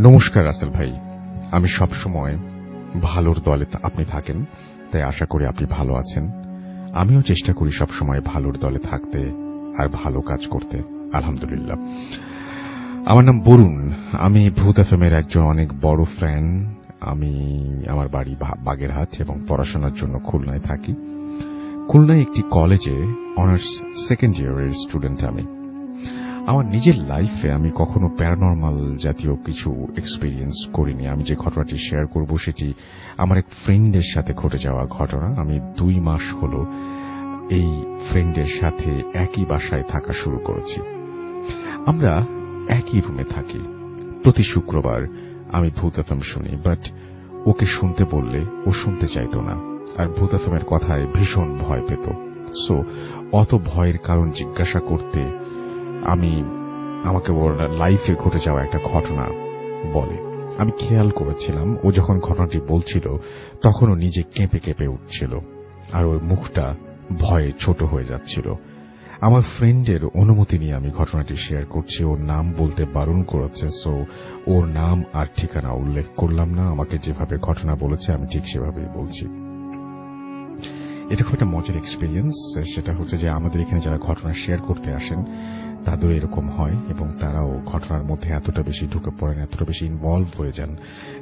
নমস্কার, রাসেল ভাই। আমি সব সময় ভালোর দলে আপনি থাকেন, তাই আশা করি আপনি ভালো আছেন। আমিও চেষ্টা করি সব সময় ভালোর দলে থাকতে আর ভালো কাজ করতে, আলহামদুলিল্লাহ। আমার নাম বরুণ। আমি ভূত এফ একজন অনেক বড় ফ্যান। আমি আমার বাড়ি বাগেরহাট এবং পড়াশোনার জন্য খুলনায় থাকি। খুলনায় একটি কলেজে অনার্স সেকেন্ড ইয়ারের স্টুডেন্ট আমি। আমার নিজের লাইফে আমি কখনো প্যারানর্মাল জাতীয় কিছু এক্সপিরিয়েন্স করিনি। আমি যে ঘটনাটি শেয়ার করব সেটি আমার এক ফ্রেন্ডের সাথে ঘটে যাওয়া ঘটনা। আমি দুই মাস হল এই ফ্রেন্ডের সাথে একই বাসায় থাকা শুরু করেছি। আমরা একই রুমে থাকি। প্রতি শুক্রবার আমি ভূত এফএম শুনি বাট ওকে শুনতে বললে ও শুনতে চাইতো না। আর ভূত এফএমের কথায় ভীষণ ভয় পেত। সো অত ভয়ের কারণ জিজ্ঞাসা করতে আমি আমাকে ওর লাইফে ঘটে যাওয়া একটা ঘটনা বলে। আমি খেয়াল করেছিলাম, ও যখন ঘটনাটি বলছিল, তখন ও নিজে কেঁপে কেঁপে উঠছিল আর ওর মুখটা ভয়ে ছোট হয়ে যাচ্ছিল। আমার ফ্রেন্ডের অনুমতি নিয়ে আমি ঘটনাটি শেয়ার করছি। ওর নাম বলতে বারণ করেছে সো ওর নাম আর ঠিকানা উল্লেখ করলাম না। আমাকে যেভাবে ঘটনা বলেছে, আমি ঠিক সেভাবেই বলছি। এটা খুব একটা মজার এক্সপিরিয়েন্স সেটা হচ্ছে যে আমাদের এখানে যারা ঘটনা শেয়ার করতে আসেন তাদের এরকম হয় এবং তারাও ঘটনার মধ্যে এতটা বেশি ঢুকে পড়েন, এতটা বেশি ইনভলভ হয়ে যান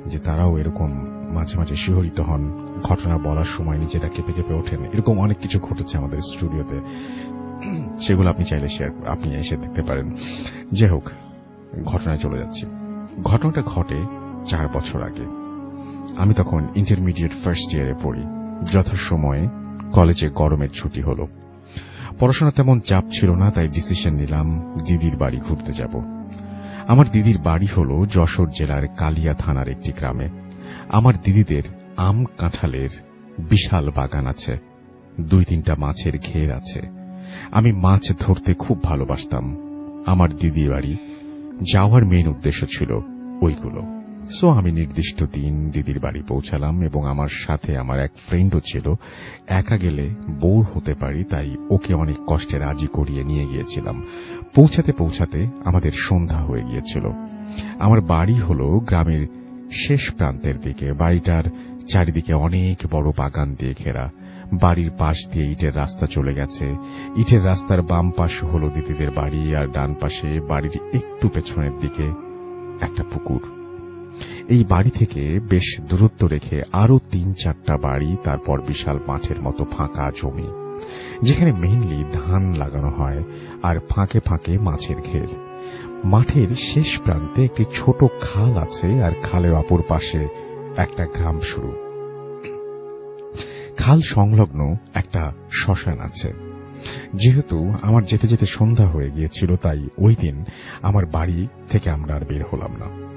যে তারাও এরকম মাঝে মাঝে শিহরিত হন, ঘটনা বলার সময় নিজেরা কেঁপে কেঁপে ওঠেন। এরকম অনেক কিছু ঘটেছে আমাদের স্টুডিওতে। সেগুলো আপনি চাইলে শেয়ার আপনি এসে দেখতে পারেন। যাই হোক, ঘটনায় চলে যাচ্ছি। ঘটনাটা ঘটে চার বছর আগে। আমি তখন ইন্টারমিডিয়েট ফার্স্ট ইয়ারে পড়ি। যথাসময়ে কলেজে গরমের ছুটি হলো। পড়াশোনা তেমন চাপ ছিল না, তাই ডিসিশন নিলাম দিদির বাড়ি ঘুরতে যাব। আমার দিদির বাড়ি হল যশোর জেলার কালিয়া থানার একটি গ্রামে। আমার দিদিদের আম কাঁঠালের বিশাল বাগান আছে, দুই তিনটা মাছের ঘের আছে। আমি মাছ ধরতে খুব ভালোবাসতাম। আমার দিদির বাড়ি যাওয়ার মেন উদ্দেশ্য ছিল ওইগুলো। সো আমি নির্দিষ্ট দিন দিদির বাড়ি পৌঁছালাম এবং আমার সাথে আমার এক ফ্রেন্ডও ছিল। একা গেলে বোর হতে পারি, তাই ওকে অনেক কষ্টে রাজি করিয়ে নিয়ে গিয়েছিলাম। পৌঁছাতে পৌঁছাতে আমাদের সন্ধ্যা হয়ে গিয়েছিল। আমার বাড়ি হলো গ্রামের শেষ প্রান্তের দিকে। বাড়িটার চারিদিকে অনেক বড় বাগান দিয়ে ঘেরা। বাড়ির পাশ দিয়ে ইটের রাস্তা চলে গেছে। ইটের রাস্তার বাম পাশে হলো দিদিদের বাড়ি আর ডান পাশে বাড়ির একটু পেছনের দিকে একটা পুকুর। এই বাড়ি থেকে বেশ দূরত্ব রেখে আরও তিন চারটা বাড়ি, তারপর বিশাল মাঠের মতো ফাঁকা জমি, যেখানে মেইনলি ধান লাগানো হয় আর ফাঁকে ফাঁকে মাছের ঘের। মাঠের শেষ প্রান্তে একটি ছোট খাল আছে আর খালের অপর পাশে একটা গ্রাম শুরু। খাল সংলগ্ন একটা শ্মশান আছে। যেহেতু আমার যেতে যেতে সন্ধ্যা হয়ে গিয়েছিল, তাই ওই দিন আমার বাড়ি থেকে আমরা আর বের হলাম না।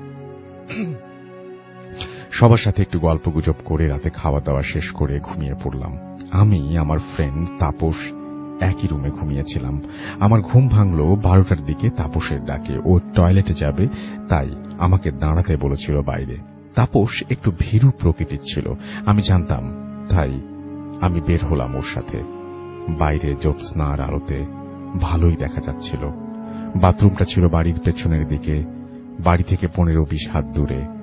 সবার সাথে একটু গল্প গুজব করে রাতে খাওয়া দাওয়া শেষ করে ঘুমিয়ে পড়লাম। আমি, আমার ফ্রেন্ড তাপস, একই রুমে ঘুমিয়েছিলাম। আমার ঘুম ভাঙলো বারোটার দিকে তাপসের ডাকে। ও টয়লেটে যাবে, তাই আমাকে দাঁড়াতে বলেছিল বাইরে। তাপস একটু ভীরু প্রকৃতির ছিল, আমি জানতাম, তাই আমি বের হলাম ওর সাথে। বাইরে জ্যোৎস্নার আলোতে ভালোই দেখা যাচ্ছিল। বাথরুমটা ছিল বাড়ির পেছনের দিকে, বাড়ি থেকে পনেরো বিশ হাত দূরে।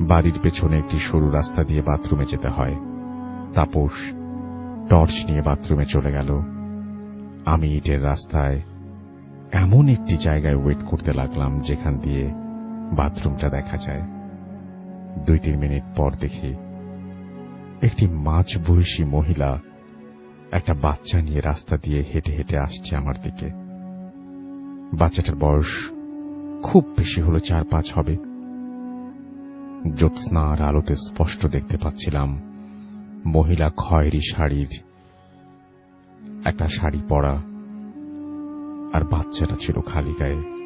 বাড়ির পেছনে একটি সরু রাস্তা দিয়ে বাথরুমে যেতে হয়। তাপস টর্চ নিয়ে বাথরুমে চলে গেল। আমি ইটের রাস্তায় এমন একটি জায়গায় ওয়েট করতে লাগলাম যেখান দিয়ে বাথরুমটা দেখা যায়। দুই তিন মিনিট পর দেখি একটি মাঝ বয়সী মহিলা একটা বাচ্চা নিয়ে রাস্তা দিয়ে হেঁটে হেঁটে আসছে আমার দিকে। বাচ্চাটার বয়স খুব বেশি হলো চার পাঁচ হবে। জ্যোৎস্নার আলোতে স্পষ্ট দেখতে পাচ্ছিলাম মহিলা খয়েরি শাড়ির একটা শাড়ি পরা আর বাচ্চাটা ছিল খালি গায়ে।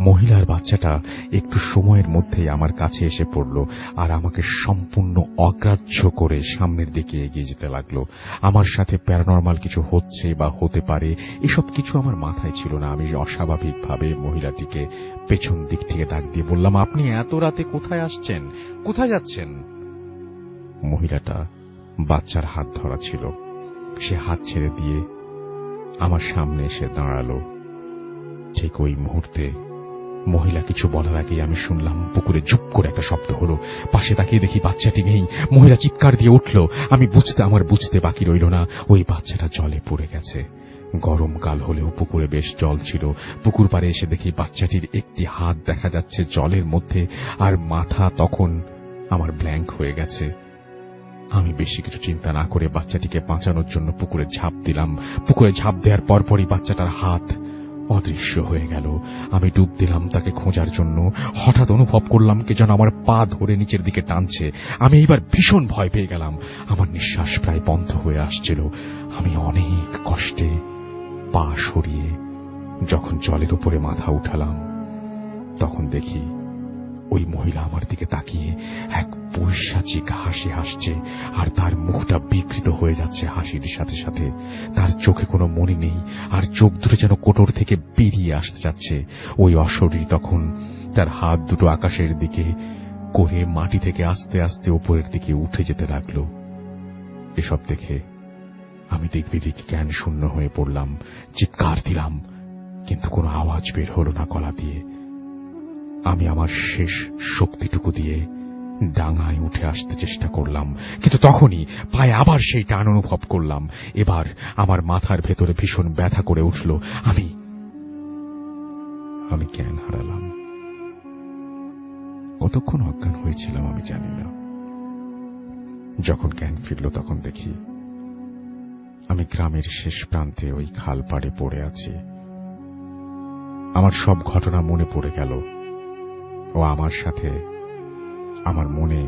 মহিলার বাচ্চাটা একটু সময়ের মধ্যেই আমার কাছে এসে পড়ল আর আমাকে সম্পূর্ণ অগ্রাহ্য করে সামনের দিকে এগিয়ে যেতে লাগল। আমার সাথে প্যারানর্মাল কিছু হচ্ছে বা হতে পারে, এসব কিছু আমার মাথায় ছিল না। আমি অস্বাভাবিকভাবে মহিলাটিকে পেছন দিক থেকে ডাক দিয়ে বললাম, আপনি এত রাতে কোথায় আসছেন? কোথায় যাচ্ছেন? মহিলাটা বাচ্চার হাত ধরা ছিল। সে হাত ছেড়ে দিয়ে আমার সামনে এসে দাঁড়াল। ঠিক ওই মুহূর্তে মহিলা, কিছু বলার আগেই আমি শুনলাম পুকুরে ঝুপ করে একটা শব্দ হলো। পাশে তাকিয়ে দেখি বাচ্চাটি নেই। মহিলা চিৎকার দিয়ে উঠল। আমি বুঝতে, আমার বুঝতে বাকি রইল না। ওই বাচ্চাটা জলে পড়ে গেছে। গরমকাল হলেও পুকুরে বেশ জল ছিল। পুকুর পাড়ে এসে দেখি বাচ্চাটির একটি হাত দেখা যাচ্ছে জলের মধ্যে, আর মাথা তখন আমার ব্ল্যাঙ্ক হয়ে গেছে। আমি বেশি কিছু চিন্তা না করে বাচ্চাটিকে বাঁচানোর জন্য পুকুরে ঝাঁপ দিলাম। পুকুরে ঝাঁপ দেওয়ার পরপরই বাচ্চাটার হাত অদৃশ্য হয়ে গেল। আমি ডুব দিলাম তাকে খোঁজার জন্য। হঠাৎ অনুভব করলাম কে যেন আমার পা ধরে নিচের দিকে টানছে। আমি এইবার ভীষণ ভয় পেয়ে গেলাম। আমার নিঃশ্বাস প্রায় বন্ধ হয়ে আসছিল। আমি অনেক কষ্টে পা সরিয়ে যখন জলের উপরে মাথা উঠালাম, তখন দেখি ওই মহিলা আমার দিকে তাকিয়ে এক পৈশাচিক হাসি হাসছে, আর তার মুখটা বিকৃত হয়ে যাচ্ছে হাসির সাথে সাথে। তার চোখে কোনো মনে নেই, আর চোখ দুটো যেন কোটর থেকে বেরিয়ে আসতে যাচ্ছে। ওই অশরীর তখন তার হাত দুটো আকাশের দিকে করে মাটি থেকে আস্তে আস্তে ওপরের দিকে উঠে যেতে লাগল। এসব দেখে আমি দেখবি দিক জ্ঞান শূন্য হয়ে পড়লাম, চিৎকার দিলাম, কিন্তু কোনো আওয়াজ বের হলো না গলা দিয়ে। আমি আমার শেষ শক্তিটুকু দিয়ে ডাঙায় উঠে আসতে চেষ্টা করলাম, কিন্তু তখনই পায়ে আবার সেই টান অনুভব করলাম। এবার আমার মাথার ভেতরে ভীষণ ব্যথা করে উঠল। আমি আমি জ্ঞান হারালাম। কতক্ষণ অজ্ঞান হয়েছিলাম আমি জানি না। যখন জ্ঞান ফিরল তখন দেখি, আমি গ্রামের শেষ প্রান্তে ওই খাল পাড়ে পড়ে আছি। আমার সব ঘটনা মনে পড়ে গেল। ও আমার সাথে আমার মনে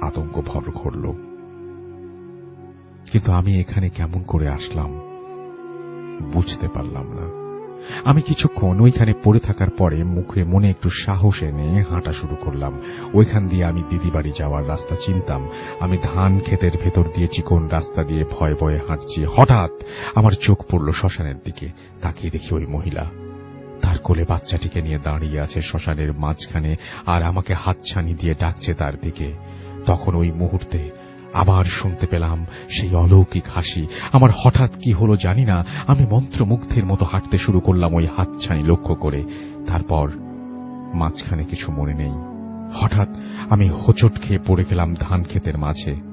আতঙ্ক ভর করল কিন্তু আমি এখানে কেমন করে আসলাম বুঝতে পারলাম না। আমি কিছুক্ষণ ওইখানে পড়ে থাকার পরে মুখে মনে একটু সাহস এনে হাঁটা শুরু করলাম। ওইখান দিয়ে আমি দিদি বাড়ি যাওয়ার রাস্তা চিনতাম। আমি ধান ক্ষেতের ভেতর দিয়ে চিকন রাস্তা দিয়ে ভয়ে ভয়ে হাঁটছি। হঠাৎ আমার চোখ পড়ল শ্মশানের দিকে। তাকিয়ে দেখি ওই মহিলা। তার কোলে বাচ্চাটিকে নিয়ে দাঁড়িয়ে আছে শ্মশানের মাঝখানে আর আমাকে হাতছানি দিয়ে ডাকছে তার দিকে। তখন ওই মুহূর্তে আবার শুনতে পেলাম সেই অলৌকিক হাসি। আমার হঠাৎ কি হলো জানি না, আমি মন্ত্রমুগ্ধের মতো হাঁটতে শুরু করলাম ওই হাতছানি লক্ষ্য করে। তারপর মাঝখানে কিছু মনে নেই। হঠাৎ আমি হোঁচট খেয়ে পড়ে গেলাম ধান ক্ষেতের মাঝে।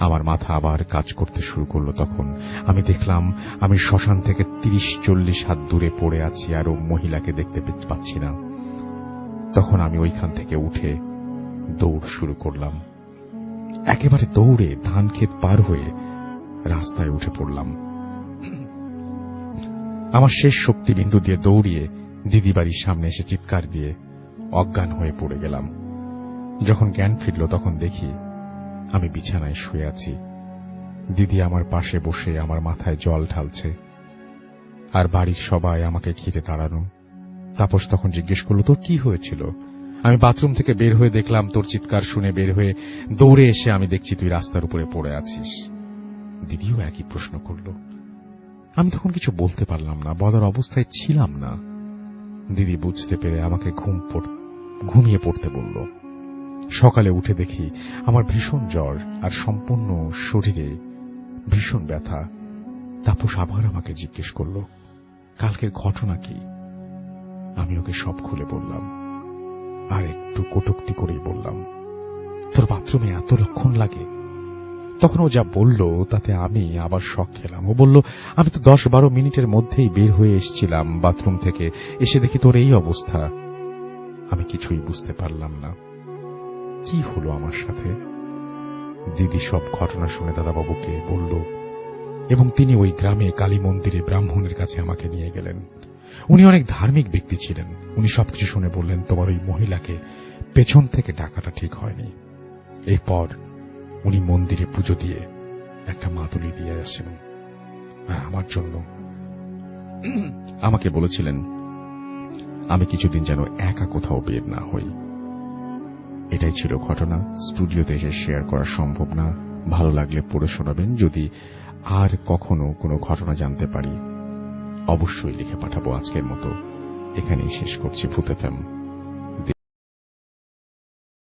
আমার মাথা আবার কাজ করতে শুরু করল তখন। আমি দেখলাম, আমি শ্মশান থেকে তিরিশ, চল্লিশ হাত দূরে পড়ে আছি, আর ও মহিলাকে দেখতে পাচ্ছি না। তখন আমি ওইখান থেকে উঠে দৌড় শুরু করলাম। একেবারে দৌড়ে ধান ক্ষেত পার হয়ে রাস্তায় উঠে পড়লাম। আমার শেষ শক্তি বিন্দু দিয়ে দৌড়িয়ে দিদি বাড়ির সামনে এসে চিৎকার দিয়ে অজ্ঞান হয়ে পড়ে গেলাম। যখন জ্ঞান ফিরল, তখন দেখি আমি বিছানায় শুয়ে আছি। দিদি আমার পাশে বসে আমার মাথায় জল ঢালছে। আর বাড়ির সবাই আমাকে ঘিরে দাঁড়ানো। তাপস তখন জিজ্ঞেস করল, তোর কি হয়েছিল? আমি বাথরুম থেকে বের হয়ে দেখলাম, তোর চিৎকার শুনে বের হয়ে দৌড়ে এসে আমি দেখছি তুই রাস্তার উপরে পড়ে আছিস। দিদিও একই প্রশ্ন করল। আমি তখন কিছু বলতে পারলাম না, বলার অবস্থায় ছিলাম না। দিদি বুঝতে পেরে আমাকে ঘুম ঘুমিয়ে পড়তে বলল। সকালে উঠে দেখি আমার ভীষণ জ্বর আর সম্পূর্ণ শরীরে ভীষণ ব্যথা। তাপস আবার আমাকে জিজ্ঞেস করল, কালকের ঘটনা কি? আমি ওকে সব খুলে বললাম, আর একটু কটুক্তি করেই বললাম, তোর বাথরুমে এত লক্ষণ লাগে? তখন ও যা বলল তাতে আমি আবার শখ খেলাম। ও বলল, আমি তো দশ বারো মিনিটের মধ্যেই বের হয়ে এসেছিলাম বাথরুম থেকে, এসে দেখি তোর এই অবস্থা। আমি কিছুই বুঝতে পারলাম না। কি হলো আমার সাথে? দিদি সব ঘটনা শুনে দাদাবাবুকে বলল, এবং তিনি ওই গ্রামে কালী মন্দিরে ব্রাহ্মণের কাছে আমাকে নিয়ে গেলেন। উনি অনেক ধার্মিক ব্যক্তি ছিলেন। উনি সবকিছু শুনে বললেন, তোমার ওই মহিলাকে পেছন থেকে ডাকাটা ঠিক হয়নি। এরপর উনি মন্দিরে পুজো দিয়ে একটা মাদুলি দিয়ে আসেন। আর আমার জন্য আমাকে বলেছিলেন, আমি কিছুদিন যেন একা কোথাও বের না হই। এটাই ছিল ঘটনা। স্টুডিওতে এসে শেয়ার করা সম্ভব না। ভালো লাগলে পড়ে শোনাবেন, যদি আর কখনো কোনো ঘটনা জানতে পারি। অবশ্যই লিখে পাঠাবো আজকের মতো। এখানেই শেষ করছি ভূত এফএম